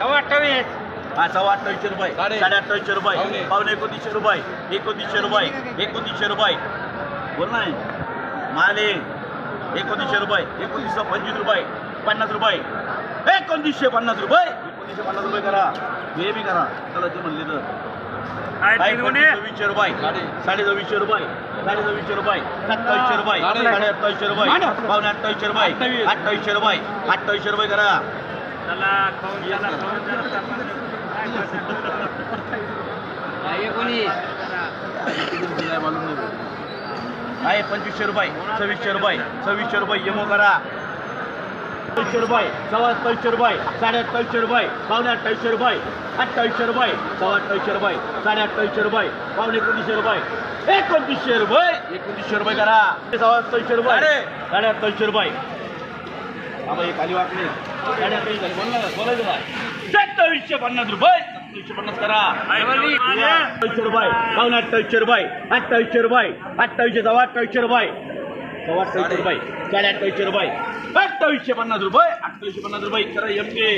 सव्वा अठ्ठावीस हा सव्वा अठ्ठावीसशे रुपये. साडे- साडे अठ्ठावीसशे रुपये. पावणे. पावणे एकोणतीसशे रुपये. एकोणतीसशे रुपये. एकोणतीसशे रुपये. बोल नाही माले. एकोणतीसशे रुपये. एकोणतीसशे पंचवीस रुपये. पन्नास रुपये. एकोणतीसशे पन्नास रुपये. एकोणतीसशे पन्नास रुपये करा. हे बी करा. चला ते म्हणले तर. काय रुपये साडे सव्वीसशे रुपये. साडे सव्वीसशे रुपये. सत्तावीसशे रुपये. साडे- साडे अठ्ठावीसशे रुपये पावणे अठ्ठावीसशे रुपये. अठ्ठावीस. अठ्ठावीसशे रुपये. अठ्ठावीसशे रुपये करा. खाऊन खाऊन आहे पंचवीसशे रुपये सव्वीसशे रुपये सव्वीसशे रुपये यमो करा. अठ्ठावीसशे रुपये सव्वा अठ्ठावीसशे रुपये साडे अठ्ठावीसशे रुपये पावणे अठ्ठावीसशे रुपये अठ्ठावीसशे रुपये सव्वा अठ्ठावीसशे रुपये साडे अठ्ठावीसशे रुपये पावणे एकोणतीसशे रुपये एकोणतीसशे रुपये एकोणतीसशे रुपये करा. सव्वा अठ्ठावीसशे रुपये साडे अठ्ठावीसशे रुपये. बाबा हे खाली वाटले सत्तावीसशे पन्नास रुपये सत्तावीसशे पन्नास करा अठ्ठावीसशे रुपये पावणे अठ्ठावीसशे रुपये अठ्ठावीसशे रुपये अठ्ठावीसशे सव्वा अठ्ठावीसशे रुपये सव्वा अठ्ठावीसशे रुपये साडे अठ्ठावीसशे रुपये अठ्ठावीसशे पन्नास रुपये अठ्ठावीसशे पन्नास रुपये करा एम के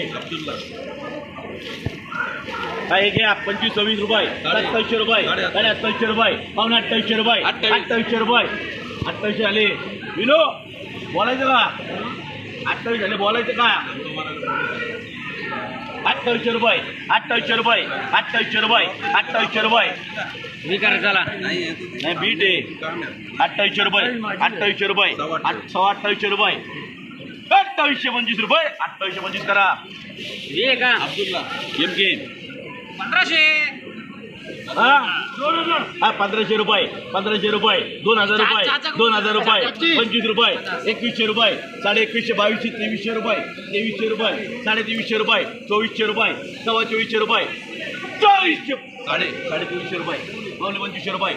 काय हे घ्या पंचवीस सव्वीस रुपये सत्तावीसशे रुपये साडे अठ्ठावीसशे रुपये पावणे अठ्ठावीसशे रुपये अठ्ठावीसशे रुपये अठ्ठावीसशे झाले विनो बोलायचं का अठ्ठावीस झाले बोलायचं का अठ्ठावीसशे रुपये अठ्ठावीसशे रुपये अठ्ठावीसशे रुपये अठ्ठावीसशे रुपये. मी करा चला. नाही बीट आहे. अठ्ठावीसशे रुपये अठ्ठावीसशे रुपये सव्वा अठ्ठावीसशे रुपये. अठ्ठावीसशे पंचवीस रुपये अठ्ठावीसशे पंचवीस करा. ये का? M K. पंधराशे. हा. पंधराशे रुपये पंधराशे रुपये दोन हजार रुपये दोन हजार रुपये पंचवीस रुपये एकवीसशे रुपये साडे एकवीसशे बावीसशे तेवीसशे रुपये तेवीसशे रुपये साडे तेवीसशे रुपये चोवीसशे रुपये सव्वा चोवीसशे रुपये चोवीसशे साडे साडे चोवीसशे रुपये पावणे पंचवीसशे रुपये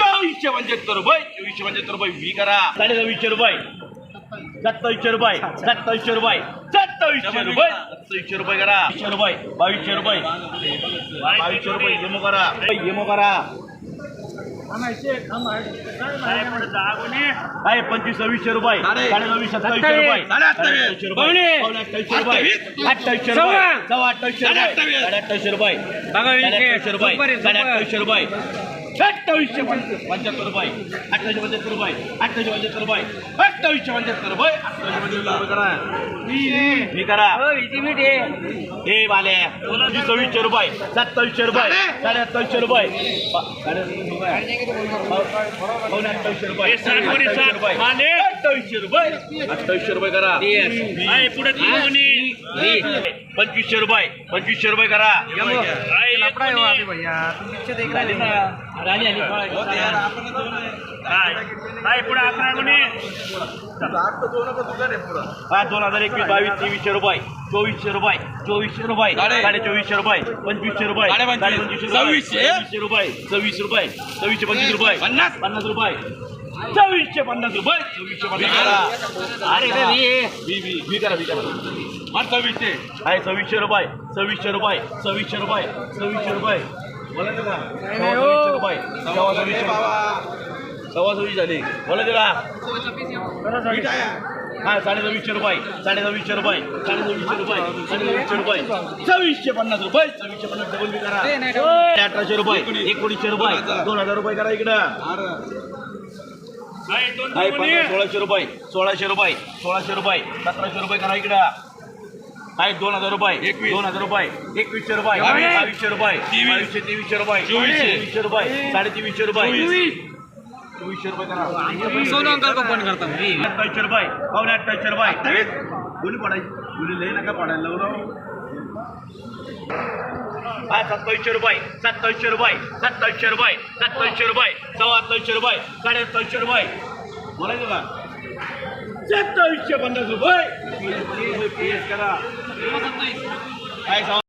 चोवीसशे पंच्याहत्तर रुपये चोवीसशे पंच्याहत्तर रुपये वी करा. साडे सव्वीसशे रुपये सत्तावीसशे रुपये सत्तावीसशे रुपये सत्तावीसशे रुपये. सत्तावीसशे रुपये करा. वीसशे रुपये. बावीसशे रुपये. बावीसशे रुपये येमो करा. येमो करा. आहे? पंचवीस सव्वीसशे रुपये. साडे. सत्तावीसशे रुपये. अठ्ठावीसशे रुपये. अठ्ठावीसशे रुपये. अठ्ठावीसशे रुपये. सव्वा. अठ्ठावीसशे रुपये. साडे अठ्ठावीसशे रुपये. बघा साडे. अठ्ठावीसशे रुपये. साडे. अठ्ठावीसशे रुपये. अठ्ठावीसशे पंच- पंच्याहत्तर रुपये अठ्ठावीसशे पंच्याहत्तर रुपये अठ्ठावीसशे पंच्याहत्तर रुपये अठ्ठावीसशे पंच्याहत्तर रुपये अठ्ठावीसशे पंच्याहत्तर रुपये करा. मी करा. हे बाले पंचवीस सव्वीसशे रुपये सत्तावीसशे रुपये. साडे अठ्ठावीसशे रुपये. साडे अठ्ठावीसशे रुपये. अठ्ठावीसशे रुपये हे. अठ्ठावीसशे. रुपये माने. अठ्ठावीसशे रुपये अठ्ठावीसशे रुपये करा. आहे पुढे तीन गुणी पंचवीसशे रुपये पंचवीसशे रुपये करा आहे एक गुणी. झाली ना. झाली, झाली. काय पुढे अकरा गुणी हा दोन हजार एकवीस बावीस तेवीसशे रुपये. चोवीसशे रुपये. चोवीसशे रुपये. साडे चोवीसशे रुपये. पंचवीसशे रुपये. साडे पंचवीसशे सव्वीसशे. सव्वीसशे रुपये. सव्वीस रुपये. सव्वीसशे पंचवीस रुपये. पन्नास? पन्नास रुपये. सव्वीसशे पन्नास रुपये. सव्वीसशे पन्नास अरे वी करा वी करा सव्वीसशे आहे सव्वीसशे रुपये. सव्वीसशे रुपये. सव्वीसशे रुपये. सव्वीसशे रुपये. का सव्वीसशे रुपये. सव्वा सव्वीसशे सव्वा सव्वीस झाले. बोलायचं का हा साडे सव्वीसशे रुपये. साडे सव्वीसशे रुपये. साडे सव्वीसशे रुपये. साडे सव्वीसशे रुपये. सव्वीसशे पन्नास रुपये. सव्वीसशे पन्नास डबल बी करा. अठराशे रुपये. एकोणीसशे रुपये. दोन हजार रुपये करा इकडं. पंधरा सोळाशे रुपये सोळाशे रुपये सोळाशे रुपये सतराशे रुपये करा इकडं. आहे दोन हजार रुपये दोन हजार रुपये एकवीसशे रुपये बावीसशे रुपये बावीसशे तेवीसशे रुपये चोवीसशे रुपये साडे तेवीसशे रुपये. चोवीसशे रुपये करा. सोनं अंकल को फोन करता अठ्ठावीसशे रुपये पावणे अठ्ठावीसशे रुपये. कोणी पडायची? कोणी लई नका पडायला लावलं हा सत्तावीसशे रुपये सत्तावीसशे रुपये सत्तावीसशे रुपये सत्तावीसशे रुपये सव्वा अठ्ठावीसशे रुपये साडे अठ्ठावीसशे रुपये. बोलायचं का? सत्तावीसशे पन्नास रुपये. काय सव्वा